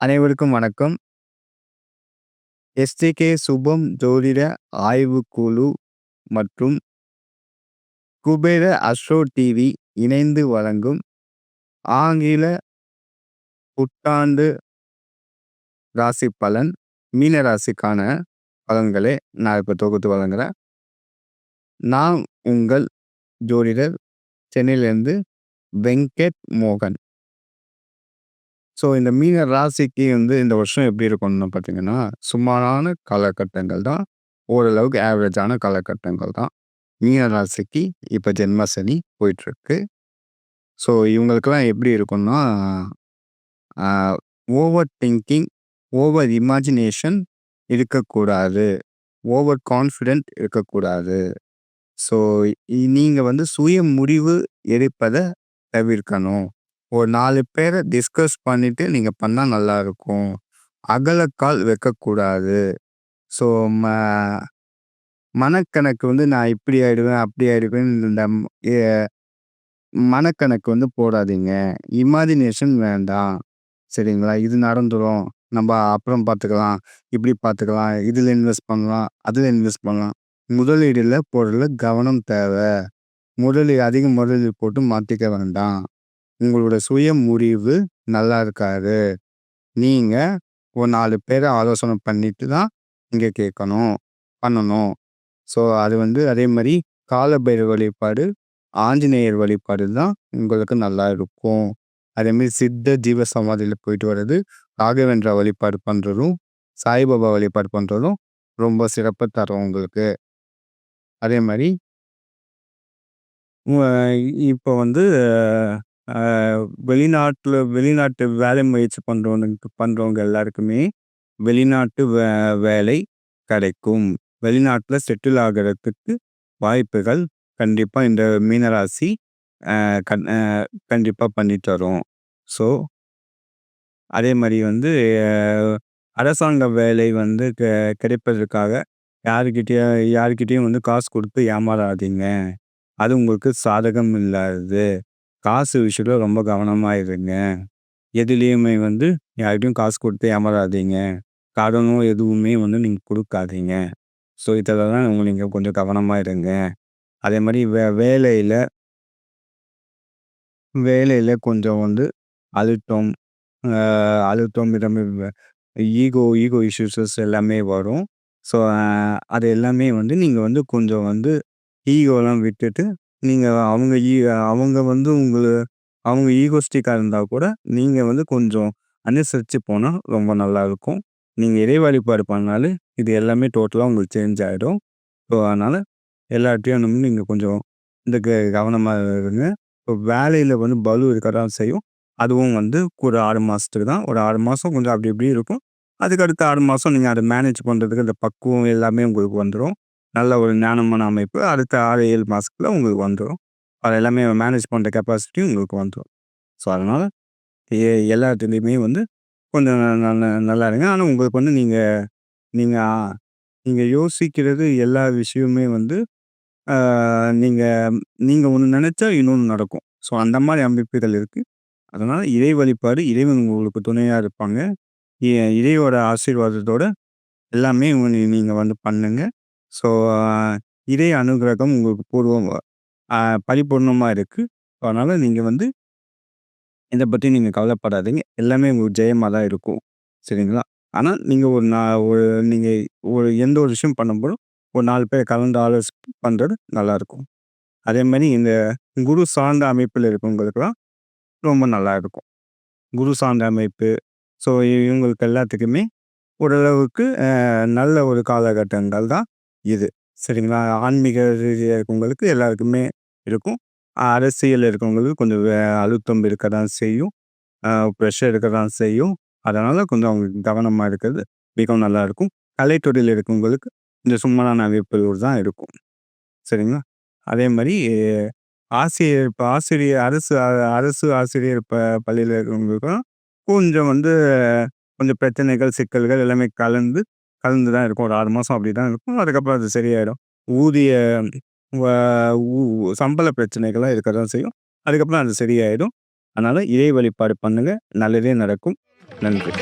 அனைவருக்கும் வணக்கம். எஸ்டிகே சுபம் ஜோதிட ஆய்வுக்குழு மற்றும் குபேர அஸ்ட்ரோ டிவி இணைந்து வழங்கும் ஆங்கில புத்தாண்டு ராசி பலன் மீன ராசிக்கான பலன்களை நான் இப்போ தொகுத்து வழங்குறேன். நான் உங்கள் ஜோதிடர் சென்னையிலேருந்து வெங்கட் மோகன். ஸோ இந்த மீன ராசிக்கு வந்து இந்த வருஷம் எப்படி இருக்கும்னு பார்த்தீங்கன்னா சுமாரான காலகட்டங்கள் தான். ஓரளவுக்கு ஆவரேஜான காலகட்டங்கள் தான். மீன ராசிக்கு இப்போ ஜென்மசனி போயிட்டுருக்கு. ஸோ இவங்களுக்கெல்லாம் எப்படி இருக்கும்னா ஓவர் திங்கிங் ஓவர் இமேஜினேஷன் இருக்கக்கூடாது. ஓவர் கான்ஃபிடென்ட் இருக்கக்கூடாது. ஸோ நீங்கள் வந்து சுய முடிவு எடுப்பதை தவிர்க்கணும். ஒரு நாலு பேரை டிஸ்கஸ் பண்ணிவிட்டு நீங்கள் பண்ணால் நல்லாயிருக்கும் அகலக்கால் வைக்கக்கூடாது. ஸோ ம மனக்கணக்கு வந்து நான் இப்படி ஆயிடுவேன் அப்படி ஆயிடுவேன் இந்த மனக்கணக்கு வந்து போடாதீங்க. இமேஜினேஷன் வேண்டாம். சரிங்களா? இது நடந்துடும் நம்ம அப்புறம் பார்த்துக்கலாம் இப்படி பார்த்துக்கலாம் இதில் இன்வெஸ்ட் பண்ணலாம் அதில் இன்வெஸ்ட் பண்ணலாம். முதலீடில் போடுறதுல கவனம் தேவை. முதலீடு அதிக முதலீடு போட்டு மாற்றிக்க வேண்டாம். உங்களோட சுய முறிவு நல்லா இருக்காது. நீங்கள் ஒரு நாலு பேரை ஆலோசனை பண்ணிட்டு தான் இங்கே கேட்கணும் பண்ணணும். ஸோ அது வந்து அதே மாதிரி காலபைரவ வழிபாடு ஆஞ்சநேயர் வழிபாடு தான் உங்களுக்கு நல்லா இருக்கும். அதே மாதிரி சித்த ஜீவ சமாதியில் போயிட்டு வர்றது ராகவேந்திரா வழிபாடு பண்ணுறதும் சாய்பாபா வழிபாடு பண்ணுறதும் ரொம்ப சிறப்பு தரும் உங்களுக்கு. அதே மாதிரி இப்போ வந்து வெளிநாட்டில் வெளிநாட்டு வேலை முயற்சி பண்ணுறவங்க பண்ணுறவங்க எல்லாருக்குமே வெளிநாட்டு வே வேலை கிடைக்கும். வெளிநாட்டில் செட்டில் ஆகிறதுக்கு வாய்ப்புகள் கண்டிப்பாக இந்த மீனராசி கண்- கண்டிப்பாக பண்ணி தரும் ஸோ அதே மாதிரி வந்து அரசாங்க வேலை வந்து கெ- கிடைப்பதற்காக யாருக்கிட்டேயும் யாருக்கிட்டேயும் வந்து காசு கொடுத்து ஏமாறாதீங்க. அது உங்களுக்கு சாதகம் இல்லாதது. காசு விஷயத்துல ரொம்ப கவனமா இருங்க. எதுலேயுமே வந்து யார்கிட்டயும் காசு கொடுத்து ஏமாறாதீங்க. கடனோ எதுவுமே வந்து நீங்க கொடுக்காதீங்க. ஸோ இதெல்லாம் உங்க நீங்க கொஞ்சம் கவனமா இருங்க. அதே மாதிரி வே வேலையில வேலையில கொஞ்சம் வந்து அழுத்தம் அழுத்தம் விதம் ஈகோ ஈகோ இஷ்யூஸஸ் எல்லாமே வரும். ஸோ அது எல்லாமே வந்து நீங்கள் வந்து கொஞ்சம் வந்து ஈகோலாம் விட்டுட்டு நீங்கள் அவங்க ஈ அவங்க வந்து உங்களை அவங்க ஈகோஸ்டிக்காக இருந்தால் கூட நீங்கள் வந்து கொஞ்சம் அனுசரித்து போனால் ரொம்ப நல்லா இருக்கும் நீங்கள் இறை வழிபாடு பண்ணாலே இது எல்லாமே டோட்டலாக உங்களுக்கு சேஞ்ச் ஆகிடும் ஸோ அதனால் எல்லாத்தையும் நீங்கள் கொஞ்சம் இந்த கவனமாக இருங்க. இப்போ வேலையில் வந்து பலு இருக்க தான் செய்யும். அதுவும் வந்து ஒரு ஆறு மாதத்துக்கு தான். ஒரு ஆறு மாதம் கொஞ்சம் அப்படி இப்படி இருக்கும். அதுக்கு அடுத்த ஆறு மாதம் நீங்கள் அதை மேனேஜ் பண்ணுறதுக்கு அந்த பக்குவம் எல்லாமே உங்களுக்கு வந்துடும் நல்ல ஒரு ஞானமான அமைப்பு. அடுத்த ஆறு ஏழு மாதத்துல உங்களுக்கு வந்துடும் அது எல்லாமே மேனேஜ் பண்ணுற கெப்பாசிட்டியும் உங்களுக்கு வந்துடும் ஸோ அதனால் எல்லாத்துலேயுமே வந்து கொஞ்சம் நல்ல நல்லா இருங்க. ஆனால் உங்களுக்கு வந்து நீங்கள் நீங்கள் நீங்கள் யோசிக்கிறது எல்லா விஷயமுமே வந்து நீங்கள் நீங்கள் ஒன்று நினச்சா இன்னொன்று நடக்கும். ஸோ அந்த மாதிரி அமைப்புகள் இருக்குது அதனால் இறை வழிபாடு இறைவன் உங்களுக்கு துணையாக இருப்பாங்க. இ- இறையோட ஆசீர்வாதத்தோட எல்லாமே நீங்கள் வந்து பண்ணுங்க. ஸோ இறை அனுகிரகம் உங்களுக்கு பூர்வம் பரிபூர்ணமாக இருக்குது அதனால் நீங்கள் வந்து இதை பற்றி நீங்கள் கவலைப்படாதீங்க. எல்லாமே உங்களுக்கு ஜெயமாக தான் இருக்கும். சரிங்களா? ஆனால் நீங்கள் ஒரு நான் ஒரு நீங்கள் ஒரு எந்த ஒரு விஷயம் பண்ணும்போதும் ஒரு நாலு பேர் கலந்து ஆலோசி பண்ணுறது நல்லாயிருக்கும் அதே மாதிரி இந்த குரு சார்ந்த அமைப்பில் இருக்கவங்களுக்குலாம் ரொம்ப நல்லா இருக்கும். குரு சார்ந்த அமைப்பு. ஸோ இவங்களுக்கு எல்லாத்துக்குமே ஓரளவுக்கு அஹ், நல்ல ஒரு காலகட்டங்கள் தான் இது. சரிங்களா? ஆன்மீக ரீதியாக இருக்கவங்களுக்கு எல்லாருக்குமே இருக்கும். அரசியல் இருக்கவங்களுக்கு கொஞ்சம் வே- அழுத்தம் இருக்க தான் செய்யும். ப்ரெஷர் இருக்க தான் செய்யும். அதனால் கொஞ்சம் அவங்களுக்கு கவனமாக இருக்கிறது மிகவும் நல்லா இருக்கும். கலைத்துறையில் இருக்கவங்களுக்கு இந்த சும்மரான அமைப்புகள் தான் இருக்கும். சரிங்களா? அதே மாதிரி ஆசிரியர் இப்போ ஆசிரியர் அரசு அரசு ஆசிரியர் ப பள்ளியில் இருக்கிறவங்களுக்கும் கொஞ்சம் வந்து கொஞ்சம் பிரச்சனைகள், சிக்கல்கள் எல்லாமே கலந்து கலந்து தான் இருக்கும். ஒரு 6 மாசம் அப்படி தான் இருக்கும். அதுக்கப்புறம் அது சரியாயிடும். ஊதிய வ உ சம்பள பிரச்சனைகள்லாம் இருக்க தான் செய்யும். அதுக்கப்புறம் அது சரியாயிடும். அதனால இறை வழிபாடு பண்ணுங்க. நல்லதே நடக்கும். நன்றி.